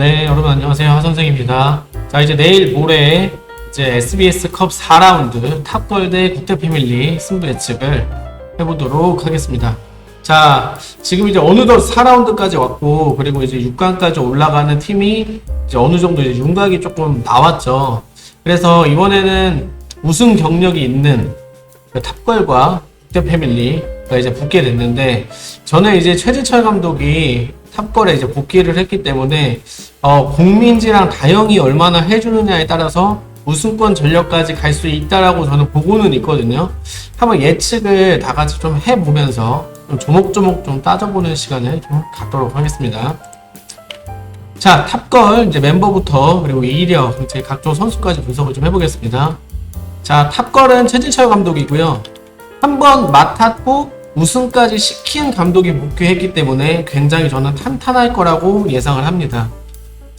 네, 여러분 안녕하세요. 하선생입니다. 자, 이제 내일 모레 이제 SBS컵 4라운드 탑걸 대 국대 패밀리 승부 예측을 해보도록 하겠습니다. 자, 지금 이제 어느덧 4라운드까지 왔고, 그리고 이제 6강까지 올라가는 팀이 이제 어느 정도 이제 윤곽이 조금 나왔죠. 그래서 이번에는 우승 경력이 있는 그 탑걸과 국대 패밀리가 이제 붙게 됐는데, 저는 이제 최진철 감독이 탑걸에 이제 복귀를 했기 때문에 어, 공민지랑 다영이 얼마나 해주느냐에 따라서 우승권 전력까지 갈 수 있다라고 저는 보고는 있거든요. 한번 예측을 다 같이 좀 해보면서 좀 조목조목 좀 따져보는 시간을 좀 갖도록 하겠습니다. 자, 탑걸 이제 멤버부터 그리고 이력, 이제 각종 선수까지 분석을 좀 해보겠습니다. 자, 탑걸은 최진철 감독이고요. 한번 맡았고 우승까지 시킨 감독이 복귀했기 때문에 굉장히 저는 탄탄할 거라고 예상을 합니다.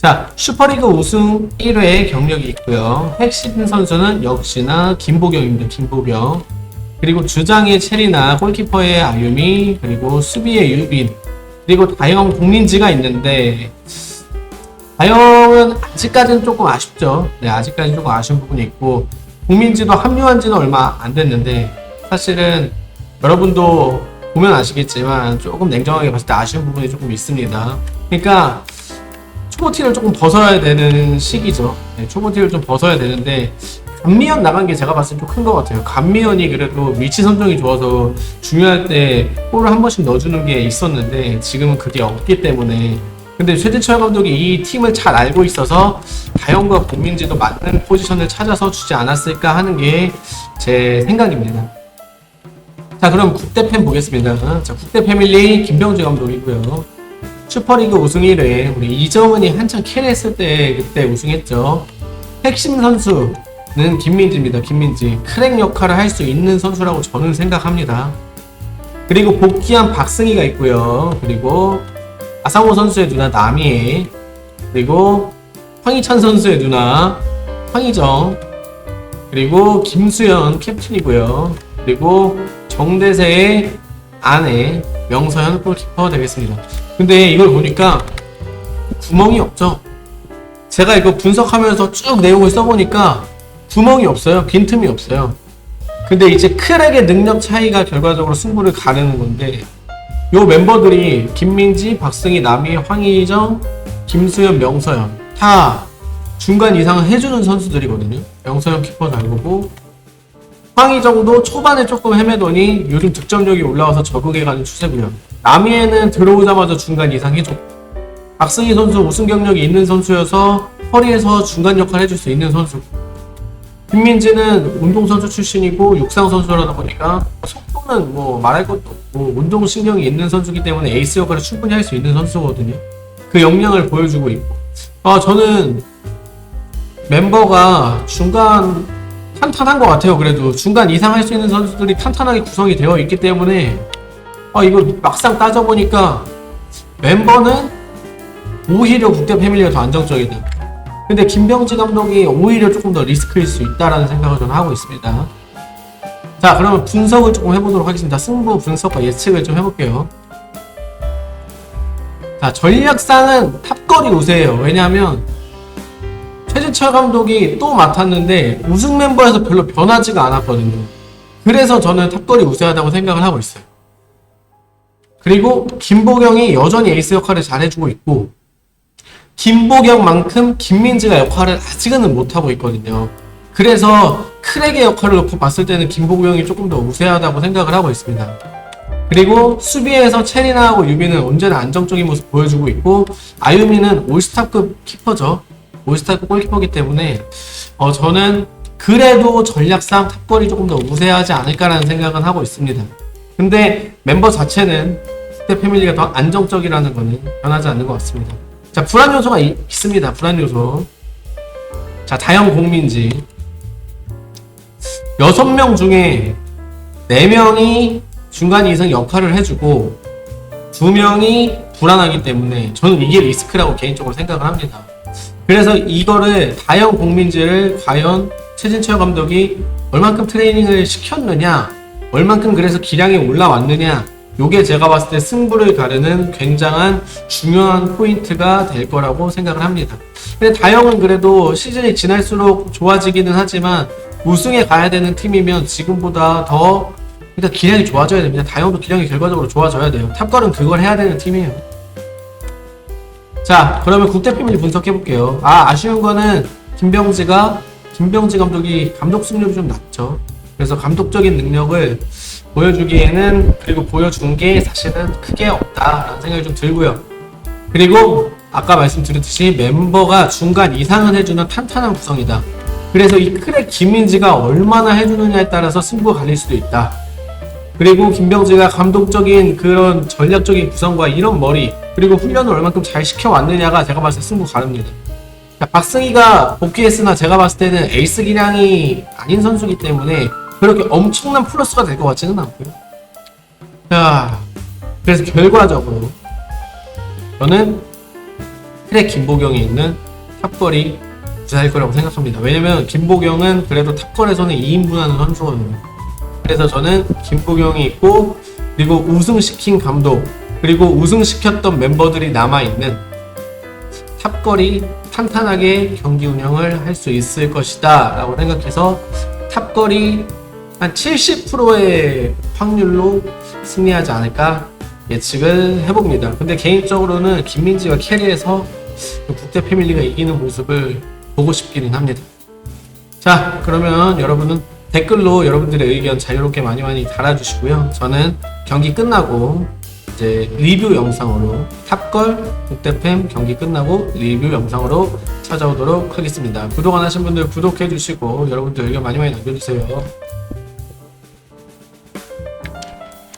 자, 슈퍼리그 우승 1회 경력이 있고요. 핵심 선수는 역시나 김보경입니다. 김보경. 그리고 주장의 체리나 골키퍼의 아유미, 그리고 수비의 유빈, 그리고 다영 공민지가 있는데 다영은 아직까지는 조금 아쉽죠. 네, 아직까지 조금 아쉬운 부분이 있고 공민지도 합류한 지는 얼마 안 됐는데 사실은 여러분도 보면 아시겠지만 조금 냉정하게 봤을 때 아쉬운 부분이 조금 있습니다. 그러니까 초보티를 조금 벗어야 되는 시기죠. 네, 초보티를 좀 벗어야 되는데 감미연 나간 게 제가 봤을 때 좀 큰 것 같아요. 감미연이 그래도 위치 선정이 좋아서 중요할 때 골을 한 번씩 넣어주는 게 있었는데 지금은 그게 없기 때문에 근데 최진철 감독이 이 팀을 잘 알고 있어서 다영과 공민지도 맞는 포지션을 찾아서 주지 않았을까 하는 게 제 생각입니다. 자 그럼 국대 팬 보겠습니다. 자 국대 패밀리 김병주 감독이고요. 슈퍼리그 우승 1회 우리 이정은이 한창 캐리했을 때 그때 우승했죠. 핵심 선수는 김민지입니다. 김민지 크랙 역할을 할 수 있는 선수라고 저는 생각합니다. 그리고 복귀한 박승희가 있고요. 그리고 아상호 선수의 누나 남이에 그리고 황희찬 선수의 누나 황희정 그리고 김수현 캡틴이고요. 그리고 정대세의 아내 명서현 골키퍼 되겠습니다. 근데 이걸 보니까 구멍이 없죠. 제가 이거 분석하면서 쭉 내용을 써보니까 구멍이 없어요. 빈틈이 없어요. 근데 이제 크랙의 능력 차이가 결과적으로 승부를 가르는 건데 요 멤버들이 김민지, 박승희, 남희, 황희정, 김수현, 명서현 다 중간 이상을 해주는 선수들이거든요. 명서현 키퍼도 알고고 황희정도 초반에 조금 헤매더니 요즘 득점력이 올라와서 적응해가는 추세고요. 남희에는 들어오자마자 중간 이상 해줬고 박승희 선수 우승 경력이 있는 선수여서 허리에서 중간 역할 해줄 수 있는 선수. 김민지는 운동선수 출신이고 육상 선수라다 보니까 속도는 뭐 말할 것도 없고 운동 신경이 있는 선수기 때문에 에이스 역할을 충분히 할 수 있는 선수거든요. 그 역량을 보여주고 있고. 아 저는 멤버가 중간 탄탄한 것 같아요. 그래도 중간 이상 할 수 있는 선수들이 탄탄하게 구성이 되어 있기 때문에 아 이거 막상 따져보니까 멤버는 오히려 국대 패밀리가 더 안정적이다. 근데 김병지 감독이 오히려 조금 더 리스크일 수 있다라는 생각을 저는 하고 있습니다. 자 그러면 분석을 조금 해보도록 하겠습니다. 승부 분석과 예측을 좀 해볼게요. 자 전략상은 탑걸이 우세해요. 왜냐하면 최진철 감독이 또 맡았는데 우승 멤버에서 별로 변하지가 않았거든요. 그래서 저는 탑걸이 우세하다고 생각을 하고 있어요. 그리고 김보경이 여전히 에이스 역할을 잘해주고 있고 김보경만큼 김민지가 역할을 아직은 못하고 있거든요. 그래서 크랙의 역할을 놓고 봤을 때는 김보경이 조금 더 우세하다고 생각을 하고 있습니다. 그리고 수비에서 체리나하고 유비는 언제나 안정적인 모습 보여주고 있고 아유미는 올스타급 키퍼죠. 올스타급 골키퍼기 때문에 어, 저는 그래도 전략상 탑걸이 조금 더 우세하지 않을까라는 생각은 하고 있습니다. 근데 멤버 자체는 스태 패밀리가 더 안정적이라는 거는 변하지 않는 것 같습니다. 자, 불안 요소가 이- 있습니다. 불안 요소. 자, 다형 공민지. 여섯 명 중에 네 명이 중간 이상 역할을 해주고 두 명이 불안하기 때문에 저는 이게 리스크라고 개인적으로 생각을 합니다. 그래서 이거를 다형 공민지를 과연 최진철 감독이 얼만큼 트레이닝을 시켰느냐, 얼만큼 그래서 기량이 올라왔느냐 요게 제가 봤을 때 승부를 가르는 굉장한 중요한 포인트가 될 거라고 생각을 합니다. 근데 다영은 그래도 시즌이 지날수록 좋아지기는 하지만 우승에 가야 되는 팀이면 지금보다 더 일단 기량이 좋아져야 됩니다. 다영도 기량이 결과적으로 좋아져야 돼요. 탑걸은 그걸 해야 되는 팀이에요. 자, 그러면 국대 패밀리 분석해 볼게요. 아, 아쉬운 거는 김병지가 김병지 감독이 감독 승률이 좀 낮죠. 그래서 감독적인 능력을 보여주기에는 그리고 보여준 게 사실은 크게 없다라는 생각이 좀 들고요. 그리고 아까 말씀드렸듯이 멤버가 중간 이상은 해주는 탄탄한 구성이다. 그래서 이 크랙 김민지가 얼마나 해주느냐에 따라서 승부가 갈릴 수도 있다. 그리고 김병지가 감독적인 그런 전략적인 구성과 이런 머리 그리고 훈련을 얼만큼 잘 시켜왔느냐가 제가 봤을 때 승부 가릅니다. 자, 박승희가 복귀했으나 제가 봤을 때는 에이스 기량이 아닌 선수이기 때문에 그렇게 엄청난 플러스가 될 것 같지는 않고요. 자, 그래서 결과적으로 저는 트랙 김보경이 있는 탑걸이 부사일 거라고 생각합니다. 왜냐면 김보경은 그래도 탑걸에서는 2인분하는 선수거든요. 그래서 저는 김보경이 있고 그리고 우승시킨 감독 그리고 우승시켰던 멤버들이 남아있는 탑걸이 탄탄하게 경기 운영을 할 수 있을 것이다 라고 생각해서 탑걸이 한 70%의 확률로 승리하지 않을까 예측을 해봅니다. 근데 개인적으로는 김민지가 캐리해서 국대 패밀리가 이기는 모습을 보고 싶기는 합니다. 자, 그러면 여러분은 댓글로 여러분들의 의견 자유롭게 많이 많이 달아주시고요. 저는 경기 끝나고 이제 리뷰 영상으로 탑걸 국대팸 경기 끝나고 리뷰 영상으로 찾아오도록 하겠습니다. 구독 안 하신 분들 구독해 주시고 여러분들 의견 많이 많이 남겨주세요.